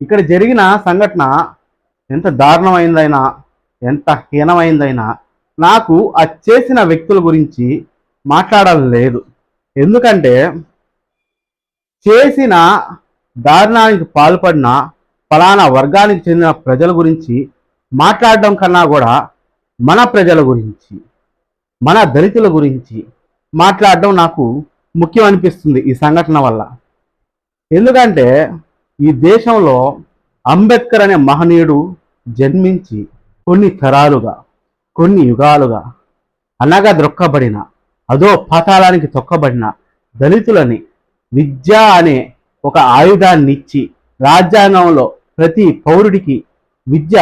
ఇక్కడ జరిగిన సంఘటన ఎంత దారుణమైందైనా ఎంత హీనమైందైనా నాకు ఆ చేసిన వ్యక్తుల గురించి మాట్లాడలేదు లేదు. ఎందుకంటే చేసిన దారుణానికి పాల్పడిన ఫలానా వర్గానికి చెందిన ప్రజల గురించి మాట్లాడడం కన్నా కూడా మన ప్రజల గురించి మన దళితుల గురించి మాట్లాడడం నాకు ముఖ్యం అనిపిస్తుంది ఈ సంఘటన వల్ల. ఎందుకంటే ఈ దేశంలో అంబేద్కర్ అనే మహనీయుడు జన్మించి కొన్ని తరాలుగా కొన్ని యుగాలుగా అనగా దొక్కబడిన అదో పాతాళానికి తొక్కబడిన దళితులని విద్య అనే ఒక ఆయుధాన్ని ఇచ్చి రాజ్యాంగంలో ప్రతి పౌరుడికి విద్య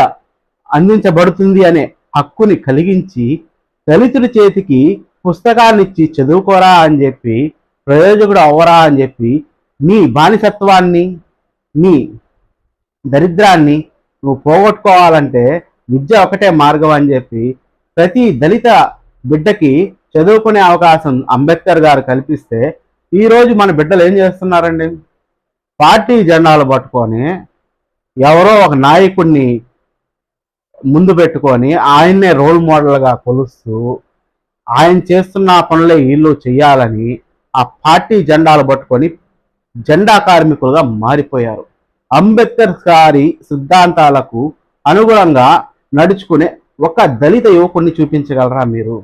అందించబడుతుంది అనే హక్కుని కలిగించి దళితుడి చేతికి పుస్తకాన్ని ఇచ్చి చదువుకోరా అని చెప్పి ప్రయోజకుడు అవ్వరా అని చెప్పి నీ బానిసత్వాన్ని నీ దరిద్రాన్ని నువ్వు పోగొట్టుకోవాలంటే విద్య ఒకటే మార్గం అని చెప్పి ప్రతి దళిత బిడ్డకి చదువుకునే అవకాశం అంబేద్కర్ గారు కల్పిస్తే ఈరోజు మన బిడ్డలు ఏం చేస్తున్నారండి? పార్టీ జెండాలు పట్టుకొని ఎవరో ఒక నాయకుడిని ముందు పెట్టుకొని ఆయన్నే రోల్ మోడల్గా కొలుస్తూ ఆయన చేస్తున్న పనులే వీళ్ళు చేయాలని ఆ పార్టీ జెండాలు పట్టుకొని జెండా కార్మికులుగా మారిపోయారు. అంబేద్కర్ గారి సిద్ధాంతాలకు అనుగుణంగా నడుచుకునే ఒక దళిత యువకుడిని చూపించగలరా మీరు?